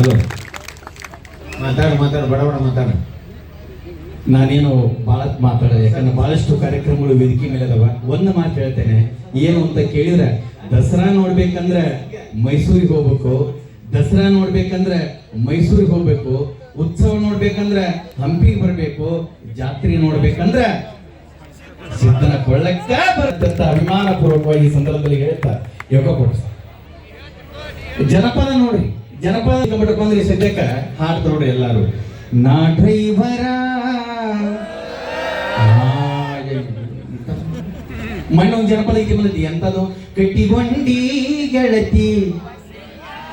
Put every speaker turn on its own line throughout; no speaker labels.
Hello. ಮಾತಾಡ, ಮಾತಾಡು ಬಡ ಬಡ ಮಾತಾಡು.
ನಾನೇನು ಭಾಳ ಮಾತಾಡ ಯಾಕಂದ್ರೆ ಬಹಳಷ್ಟು ಕಾರ್ಯಕ್ರಮಗಳು ವೇದಿಕೆ ಮೇಲೆ ಅದಾವ. ಒಂದು ಮಾತು ಹೇಳ್ತೇನೆ, ಏನು ಅಂತ ಕೇಳಿದ್ರೆ, ದಸರಾ ನೋಡ್ಬೇಕಂದ್ರೆ ಮೈಸೂರಿಗೆ ಹೋಗ್ಬೇಕು, ದಸರಾ ನೋಡ್ಬೇಕಂದ್ರೆ ಮೈಸೂರಿಗೆ ಹೋಗ್ಬೇಕು, ಉತ್ಸವ ನೋಡ್ಬೇಕಂದ್ರೆ ಹಂಪಿಗೆ ಬರಬೇಕು, ಜಾತ್ರೆ ನೋಡ್ಬೇಕಂದ್ರೆ ಸಿದ್ಧನ ಕೊಳ್ಳಕ್ಕ ಬರ್ತಂತ ಅಭಿಮಾನ ಪೂರ್ವಕವಾಗಿ ಈ ಸಂದರ್ಭದಲ್ಲಿ ಹೇಳ್ತಾ, ಯೋಗ ಕೊಡಿಸ್ತಾರೆ ಜನಪದ ನೋಡ್ರಿ ಜನಪದ ಕಂಬಿಟ್ಟು ಬಂದ್ರಿ ಸದ್ಯಕ್ಕ ಹಾಡ್ತ ನೋಡ್ರಿ ಎಲ್ಲಾರು. ನಾ ಡ್ರೈವರ ಮಣ್ಣು ಒಂದ್ ಜನಪದ ಐತಿ ಬಂದೈತಿ. ಎಂತದು ಕಟ್ಟಿಗೊಂಡಿ ಗೆಳತಿ.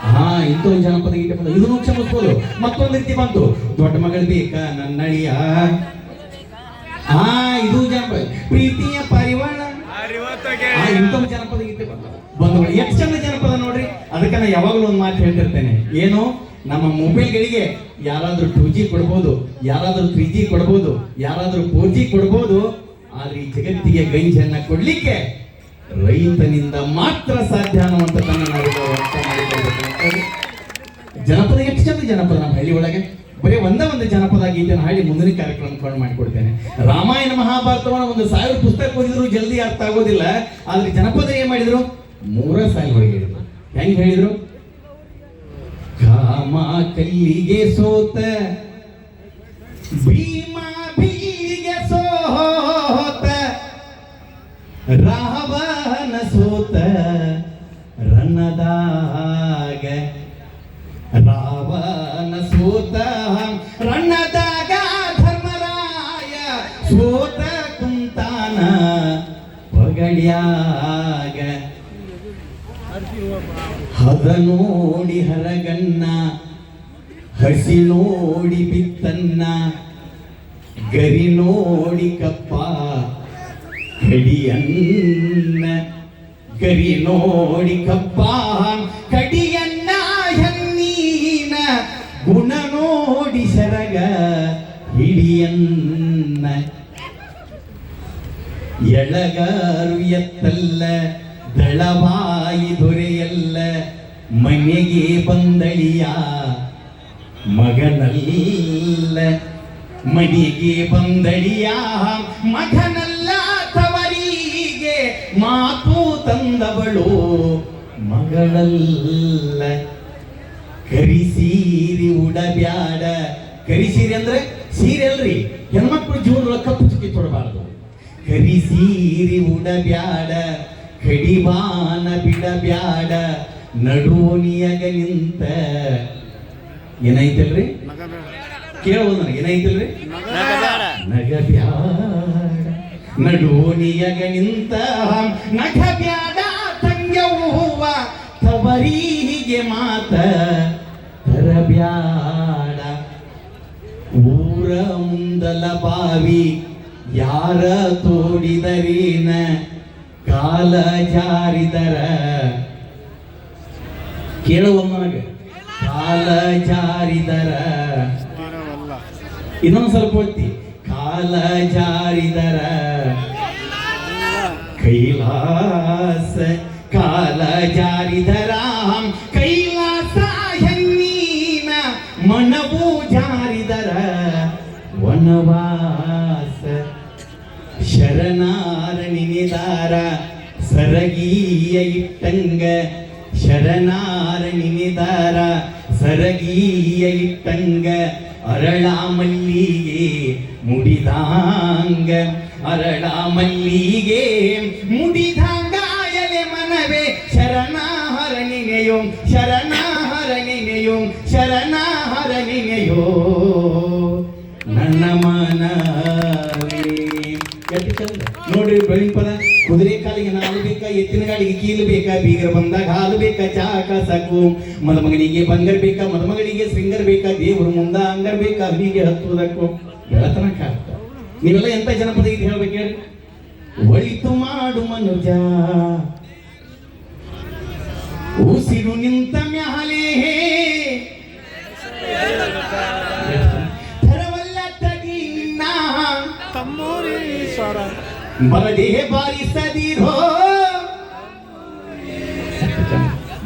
ಹಾ ಇಂಥ ಒಂದು ಜನಪದ ಗೀತೆ ಬಂದ ಇದನ್ನು ಕ್ಷಮಿಸ್ಬೋದು. ಮತ್ತೊಂದು ರೀತಿ ಬಂತು. ದೊಡ್ಡ ಮಗಳ ಬೇಕ ನನ್ನಳಿಯ? ಹಾ ಇದು ಜನಪದ ಪ್ರೀತಿಯ ಪರಿವಾರ ಆ, ಇಂಥವು ಜನಪದ ಗೀತೆ ಬಂದ ಎಷ್ಟು ಚಂದ ಅದಕ್ಕೆ ನಾ ಯಾವಾಗಲೂ ಒಂದು ಮಾತು ಹೇಳ್ತಿರ್ತೇನೆ. ಏನು? ನಮ್ಮ ಮೊಬೈಲ್ಗಳಿಗೆ ಯಾರಾದ್ರೂ ಟೂ ಜಿ ಕೊಡ್ಬೋದು, ಯಾರಾದ್ರೂ ತ್ರೀ ಜಿ ಕೊಡ್ಬೋದು, ಯಾರಾದ್ರೂ ಫೋರ್ ಜಿ ಕೊಡ್ಬೋದು, ಆದ್ರೆ ಈ ಜಗತ್ತಿಗೆ ಗಂಜನ್ನ ಕೊಡ್ಲಿಕ್ಕೆ ರೈತನಿಂದ ಮಾತ್ರ ಸಾಧ್ಯ ಅನ್ನುವಂಥದ್ದನ್ನು ನಾವು ಅರ್ಥ ಜನಪದ, ಎಷ್ಟು ಚಂದ ಜನಪದ ನಮ್ಮ ಹಳ್ಳಿ ಒಳಗೆ. ಬರೀ ಒಂದೇ ಒಂದು ಜನಪದ ಗೀತೆಯನ್ನು ಹಾಡಿ ಮುಂದಿನ ಕಾರ್ಯಕ್ರಮ ಕಂಡು ಮಾಡಿಕೊಡ್ತೇನೆ. ರಾಮಾಯಣ ಮಹಾಭಾರತವನ್ನ ಒಂದು ಸಾವಿರ ಪುಸ್ತಕ ಓದಿದ್ರು ಜಲ್ದಿ ಅರ್ಥ ಆಗೋದಿಲ್ಲ. ಆದ್ರೆ ಜನಪದ ಏನ್ ಮಾಡಿದ್ರು? ಮೂರ ಸಾವಿರ ಒಳಗೆ ಹೇಳಿದ್ರು. ಹೆಂಗ್ ಹೇಳಿದ್ರು? ಕಾಮ ಕಲ್ಲಿಗೆ ಸೋತ, ಭೀಮ ಬೀಳಿಗೆ ಸೋತ, ರಾವಣ ಸೋತ, ರಣದಾಗ, ರಾವಣ ಸೋತ, ರಣದಾಗ ಧರ್ಮರಾಯ ಸೋತ ಕುಂತಾನ ಪಗಡ್ಯಾಗ ಹದ ನೋಡಿ ಹರಗನ್ನ ಹಸಿ ನೋಡಿ ಬಿತ್ತನ್ನ ಗರಿ ನೋಡಿ ಕಪ್ಪ ಕಡಿಯನ್ನ ಗರಿ ನೋಡಿ ಕಪ್ಪ ಕಡಿಯನ್ನ ಹೆನ್ನೀನ ಗುಣ ನೋಡಿ ಸರಗ ಹಿಡಿಯನ್ನ ಎಳಗಾರು ಎತ್ತಲ್ಲ ದಳವಾಯಿ ದೊರೆಯಲ್ಲ, ಮನೆಗೆ ಬಂದಳಿಯ ಮಗನಲ್ಲ. ಮನೆಗೆ ಬಂದಳಿಯ ಮಗನಲ್ಲ, ತವರಿಗೆ ಮಾತು ತಂದವಳು ಮಗಳಲ್ಲ. ಕರಿಸೀರಿ ಉಡಬ್ಯಾಡ. ಕರಿಸೀರಿ ಅಂದ್ರೆ ಸೀರೆ ಅಲ್ರಿ? ಹೆಣ್ಮಕ್ಳು ಜೀವನದೊಳಗೆ ಕಪ್ಪು ಚುಕ್ಕಿ ತೊಡಬಾರ್ದು. ಕರಿಸೀರಿ ಉಡಬ್ಯಾಡ. ಕಡಿವಾನ ಬಿಡಬ್ಯಾಡ ನಡುವನಿಯಗ ನಿಂತ. ಏನೈತಲ್ರಿ ಕೇಳ್ಬೋದು ನನಗೆ ನಗ ನಗಬ್ಯಾಡ ನಡುವನಿಯಗ ನಿಂತ. ನಗಬ್ಯಾಡ ಹೂವ ತವರಿಗೆ ಮಾತ. ತರಬ್ಯಾಡ ಊರ ಮುಂದಲ ಬಾವಿ ಯಾರ ತೋಡಿದರೇನ? ಕಾಲ ಜಾರಿದರ. ಕೇಳುವ ನನಗೆ. ಕಾಲ ಜಾರಿದರ. ಇನ್ನೊಂದು ಸ್ವಲ್ಪ ಹೊತ್ತಿ ಕಾಲ ಜಾರಿದರ. ಕೈಲಾಸ ಕಾಲ ಜಾರಿದರ. ಕೈಲಾಸ ಹೆನ್ನೀನ ಮನವು ಜಾರಿದರ. ವನವಾಸ ಶರಣಾರ ನಿನಿದಾರ ಸರಗೀಯ ಇಟ್ಟಂಗ ಶರಣಾರ ನಿನಿದಾರ ಸರಗೀಯ ಇಟ್ಟಂಗ ಅರಳ ಮಲ್ಲಿಗೆ ಮುಡಿದಾಂಗ ಅರಳ ಮಲ್ಲಿಗೆ ಮುಡಿದಾಂಗಾಯಲೆ ಮನವೇ ಶರಣಾಹರ ನಿನೆಯೋ ಶರಣಾಹರ ನಿನೆಯೋ ಶರಣಾಹರ ನಿನೆಯೋ ನನ್ನ ಮನವೇ ಎಷ್ಟು ಚಂದ ನೋಡ್ರಿ ಬೆಳಿನ ಪದ ಕುದುರೆ ಕಾಲಿಗೆ ನಾಲ್ ಬೇಕಾ, ಎತ್ತಿನ ಗಾಡಿಗೆ ಕೀಲು ಬೇಕಾ, ಬೀಗರ ಬಂದಾಗ ಹಾಲು ಬೇಕಾ, ಚಾಕ ಸಾಕು. ಮದುಮಗನಿಗೆ ಬಂಗರ್ ಬೇಕಾ, ಮದಮಗಳಿಗೆ ಸಿಂಗರ್ ಬೇಕಾ, ದೇವರು ಮುಂದ ಅಂಗರ್ ಬೇಕಾ, ಹೀಗೆ ಹತ್ತುವುದಕ್ಕೂ ಬೆಳತನ ಕಾಡ್ತ ನೀವೆಲ್ಲ ಎಂತ ಜನಪದ ಇದು ಹೇಳ್ಬೇಕು ಹೇಳಿ? ಒಳಿತು ಮಾಡು ಮನುಜ. ಉಸಿರು ನಿಂತ ಮ್ಯಾಲೆ ಬರದೇ ಬಾರಿಸದಿರೋ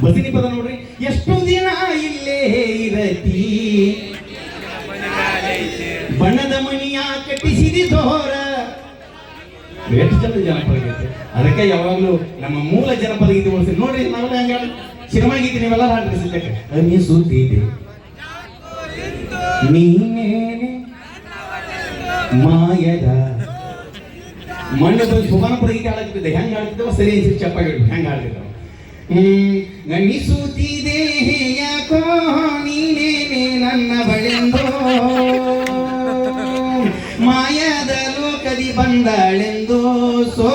ಬಸಿನಿ ಪದ ನೋಡ್ರಿ. ಎಷ್ಟು ದಿನ ಇಲ್ಲೇ ಇರತಿ. ಬಣ್ಣದ ಮಣಿಯ ಕಟ್ಟಿಸಿದಿ ತೋರ ಎಷ್ಟು ಚಂದ ಜನಪದ ಗೀತೆ. ಅದಕ್ಕೆ ಯಾವಾಗಲೂ ನಮ್ಮ ಮೂಲ ಜನಪದ ಗೀತೆ ಉಳಿಸಿ ನೋಡ್ರಿ, ನಾವೆಲ್ಲ ಹಂಗ ಸಿನಿಮಾ ಗೀತೆ ನೀವೆಲ್ಲ ಹಾಡ್ರಿ ಸದ್ಯಕ್ಕೆ ಅನಿಸುತ್ತಿದೆ ನೀನೇನೆ ಮಾಯದ ಮಣ್ಣದ ಸುಮಾನಪುರ ಗೀತೆ ಹಾಡಕ್ತಿದ್ದೆ ಹೆಂಗ್ ಹಾಡ್ತಿದ್ದವ ಸರಿ ಅನ್ಸಿ ಚಪ್ಪಾಗಿ ಹೆಂಗ್ ಹಾಡ್ತಿದ್ದವ ಹ್ಮ್ ಅನಿಸುತ್ತಿದೆ ಯಾಕೋ ನೀನೇನೆ ನನ್ನ ಬಳೆಂದೋ. ಮಾಯದ ಲೋಕದಿ ಬಂದಾಳೆಂದು. ಸೋ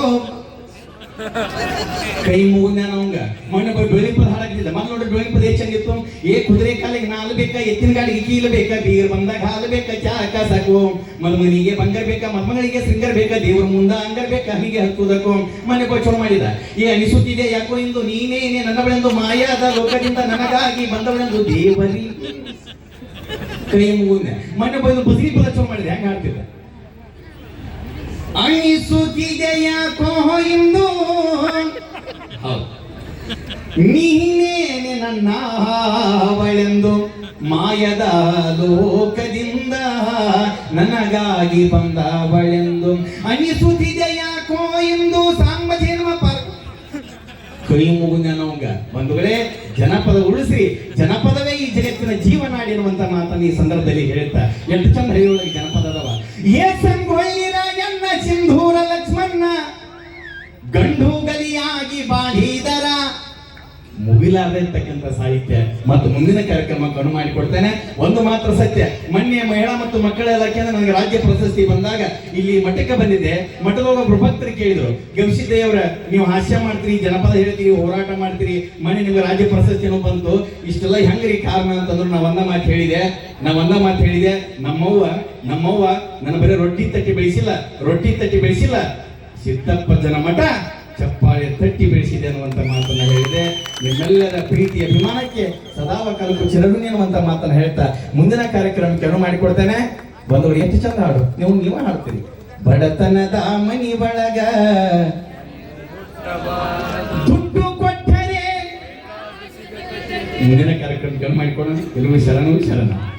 ಕೈ ಮುಗಿದ ನವಂಗ. ಮೊನ್ನೆ ಡೊಳ್ಳಿ ಪದ ಹಾಡಕ್ತಿದ್ದ ಮೊದ್ಲು ನೋಡಿ ಬೆಳಿಪದ ಚಂದಿತ್ತು ಏ ಕುದುರೆ ಕಾಲಿಗೆ ನಾಲ್ ಬೇಕಾ ಎತ್ತಿನ ಕಾಲಿಗೆ ಕೀಲ್ ಬೇಕಾ ಬೀರ್ ಬಂದಾಗ ಹಾಲು ಬೇಕಾ ಚಾಕ ಸಾಕು. ಮಲ್ಮನಿಗೆ ಬಂಗಾರ ಬೇಕಾ ಮಲ್ಮಗಳಿಗೆ ಶೃಂಗಾರ ಬೇಕಾ ದೇವ್ರ ಮುಂದ ಅಂಗಾರ ಬೇಕಾ ಹೀಗೆ ಹತ್ತುದಕ್ಕೂ ಮನೆ ಚಲೋ ಮಾಡಿದ. ಏ ಅನಿಸುತ್ತಿದೆ ಯಾಕೋ ಇಂದು ನೀನೇನೆ ನನ್ನ ಬಳೆಂದು ಮಾಯಾದ ಲೋಕದಿಂದ ನನಗಾಗಿ ಬಂದವಳೆಂದು ದೇವರಿ. ಕೈ ಮುಗಿದ ಮನೆ ಬಂದು ಬಸರಿ ಪದ ಮಾಡಿದ ಮಾಡಿದೆ ಹೆಂಗ ಹಾಡ್ತಿದ್ದ? ಅನಿಸುತ್ತಿದೆ ಯಾಕೋ ಇಂದು ಹೌದು. ನೀನೇನೆ ನನ್ನ ಅವಳೆಂದು ಮಾಯದ ಲೋಕದಿಂದ ನನಗಾಗಿ ಬಂದವಳೆಂದು ಅನಿಸುತ್ತಿದೆ ಯಾಕೋ ಎಂದು ಸಾಂಬಜೇನವ ಪರ್ ಕೈ ನವಂಗ ಬಂಧುಗಳೇ, ಜನಪದ ಉಳಿಸಿ, ಜನಪದವೇ ಈ ಜಗತ್ತಿನ ಜೀವನ ಆಡಿರುವಂತ ಮಾತನ್ನ ಈ ಸಂದರ್ಭದಲ್ಲಿ ಹೇಳ್ತಾ ಎಷ್ಟು ಚಂದ್ರ ಹೇಳುವ ಜನಪದ ಅದಾವ ಏ ಸಂಗೊಳ್ಳಿರ ಎನ್ನ ಸಿಂಧೂರ ಮುಗಿಲಾರದೆ ಇರ್ತಕ್ಕಂಥ ಸಾಹಿತ್ಯ ಮತ್ತು ಮುಂದಿನ ಕಾರ್ಯಕ್ರಮಕ್ಕೆ ಅನು ಮಾಡಿಕೊಡ್ತೇನೆ ಒಂದು ಮಾತ್ರ ಸತ್ಯ ಮೊನ್ನೆ ಮಹಿಳಾ ಮತ್ತು ಮಕ್ಕಳ ಇಲಾಖೆಯಿಂದ ನನಗೆ ರಾಜ್ಯ ಪ್ರಶಸ್ತಿ ಬಂದಾಗ ಇಲ್ಲಿ ಮಠಕ್ಕೆ ಬಂದಿದೆ ಮಠದೊಳಗ ಒಬ್ಬರು ಭಕ್ತರು ಕೇಳಿದ್ರು ಗವಿಸಿದ್ದೇವ್ರ ನೀವು ಹಾಸ್ಯ ಮಾಡ್ತೀರಿ, ಜನಪದ ಹೇಳ್ತೀರಿ, ಹೋರಾಟ ಮಾಡ್ತೀರಿ ಮೊನ್ನೆ ನಿಮ್ಗೆ ರಾಜ್ಯ ಪ್ರಶಸ್ತಿನೂ ಬಂತು. ಇಷ್ಟೆಲ್ಲ ಹೆಂಗ್ರಿ ಕಾರಣ ಅಂತಂದ್ರು ನಾವು ಒಂದ ಮಾತು ಹೇಳಿದೆ ನಾವು ಒಂದ ಮಾತು ಹೇಳಿದೆ, ನಮ್ಮವ್ವ ನಮ್ಮವ್ವ ನನ್ನ ಬರೀ ರೊಟ್ಟಿ ತಟ್ಟಿ ಬೆಳೆಸಿಲ್ಲ, ರೊಟ್ಟಿ ತಟ್ಟಿ ಬೆಳೆಸಿಲ್ಲ, ಸಿದ್ದಪ್ಪ ಜನ ಮಠ ಚಪ್ಪಾಳೆ ತಟ್ಟಿ ಬೆಳೆಸಿದೆ ಅನ್ನುವಂತ ಮಾತನ್ನ ಹೇಳಿದೆ. ನಿಮ್ಮೆಲ್ಲರ ಪ್ರೀತಿ ಅಭಿಮಾನಕ್ಕೆ ಸದಾವ ಕಾಲಕ್ಕೂ ಚಿರಋಣಿ ಅನ್ನುವಂತ ಮಾತನ್ನ ಹೇಳ್ತಾ ಮುಂದಿನ ಕಾರ್ಯಕ್ರಮಕ್ಕೆ ಅನು ಮಾಡಿಕೊಡ್ತೇನೆ. ಬಂದವರು ಎಷ್ಟು ಚಂದ ಹಾಡು. ನೀವು ನೀವೇ ಹಾಡ್ತೀರಿ. ಬಡತನದ ಮನಿ ಬಳಗ. ದುಡ್ಡು ಕೊಟ್ಟರೆ. ಮುಂದಿನ ಕಾರ್ಯಕ್ರಮಕ್ಕೆ ಅನು ಮಾಡಿಕೊಡೋಣ. ಎಲ್ಲರೂ ಶರಣು, ಶರಣ.